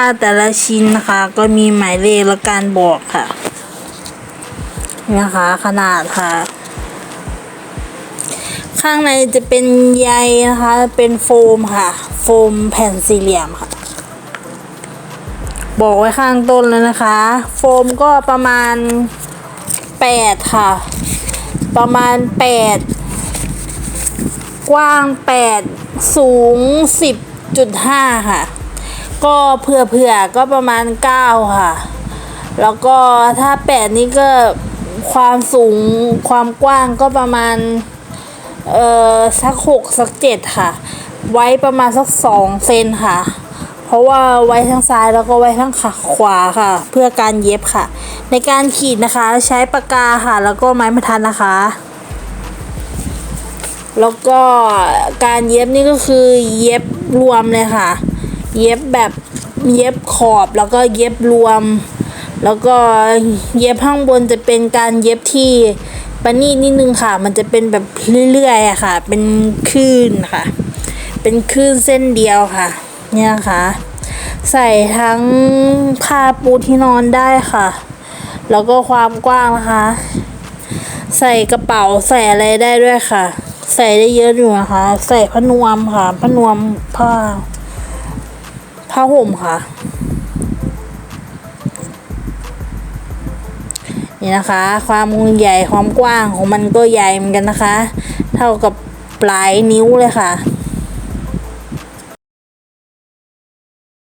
ผ้าแต่ละชิ้นนะคะ ก็มีหมายเลขและการบอกค่ะนี่นะคะ ขนาดค่ะ ข้างในจะเป็นใยนะคะ เป็นโฟมค่ะ โฟมแผ่นสี่เหลี่ยมค่ะ บอกไว้ข้างต้นแล้วนะคะ โฟมก็ประมาณแปดค่ะ ประมาณแปดกว้างแปดสูงสิบจุดห้าค่ะ ก็เผื่อเผื่อๆก็ประมาณเก้าค่ะ แล้วก็ถ้าแปดนี้ก็ความสูงความกว้างก็ประมาณ เอ่อ สักหกสักเจ็ดค่ะ ไว้ประมาณสักสองเซนค่ะ เพราะว่าไว้ทั้งซ้ายแล้วก็ไว้ทั้งขาขวาค่ะ เพื่อการเย็บค่ะ ในการขีดนะคะใช้ปากกาค่ะ แล้วก็ไม้บรรทัดนะคะแล้วก็การเย็บนี่ก็คือเย็บรวมเลยค่ะ เย็บแบบเย็บขอบแล้วก็เย็บรวม แล้วก็เย็บข้างบนจะเป็นการเย็บที่ประณีตนิดนึงค่ะ มันจะเป็นแบบเรื่อยๆอะค่ะ เป็นคลื่นค่ะ เป็นคลื่นเส้นเดียวค่ะ เนี่ยนะคะใส่ทั้งผ้าปูที่นอนได้ค่ะ แล้วก็ความกว้างนะคะ ใส่กระเป๋าใส่อะไรได้ด้วยค่ะ ใส่ได้เยอะอยู่นะคะ ใส่ผ้านวมค่ะผ้านวมผ้า ผ้าห่มค่ะ นี่นะคะ ความใหญ่ความกว้างของมันก็ใหญ่เหมือนกันนะคะ เท่ากับปลายนิ้วเลยค่ะ